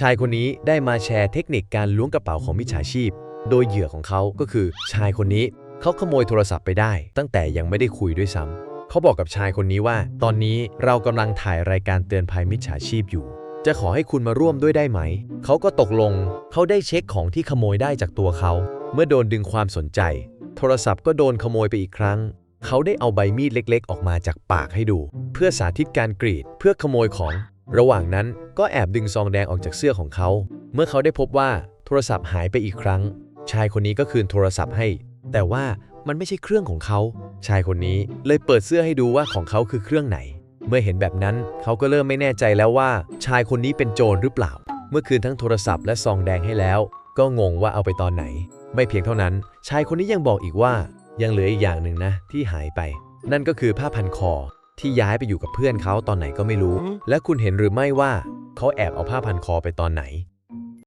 ชายคนนี้ได้มาแชร์เทคนิคการล้วงกระเป๋าของมิจฉาชีพ โดยเหยื่อของเขาก็คือชายคนนี้เขาขโมยโทรศัพท์ไปได้ ตั้งแต่ยังไม่ได้คุยด้วยซ้ำเขาบอกกับชายคนนี้ว่า ตอนนี้เรากำลังถ่ายรายการเตือนภัยมิจฉาชีพอยู่ จะขอให้คุณมาร่วมด้วยได้ไหม เขาก็ตกลง เขาได้เช็คของที่ขโมยได้จากตัวเขา เมื่อโดนดึงความสนใจ โทรศัพท์ก็โดนขโมยไปอีกครั้ง เขาได้เอาใบมีดเล็ก ๆ ออกมาจากปากให้ดู เพื่อสาธิตการกรีด เพื่อขโมยของ ระหว่างนั้นก็แอบดึงซองแดงออกจากเสื้อของเขา เมื่อเขาได้พบว่าโทรศัพท์หายไปอีกครั้ง ชายคนนี้ก็คืนโทรศัพท์ให้ แต่ว่ามันไม่ใช่เครื่องของเขา ชายคนนี้เลยเปิดเสื้อให้ดูว่าของเขาคือเครื่องไหน เมื่อเห็นแบบนั้นเขาก็เริ่มไม่แน่ใจแล้วว่า ชายคนนี้เป็นโจรหรือเปล่า เมื่อคืนทั้งโทรศัพท์และซองแดงให้แล้ว ก็งงว่าเอาไปตอนไหน ไม่เพียงเท่านั้น ชายคนนี้ยังบอกอีกว่า ยังเหลืออีกอย่างหนึ่งนะ ที่หายไป นั่นก็คือผ้าพันคอ ที่ย้ายไปอยู่กับเพื่อนเขาตอนไหนก็ไม่รู้ และคุณเห็นหรือไม่ว่าเขาแอบเอาผ้าพันคอไปตอนไหน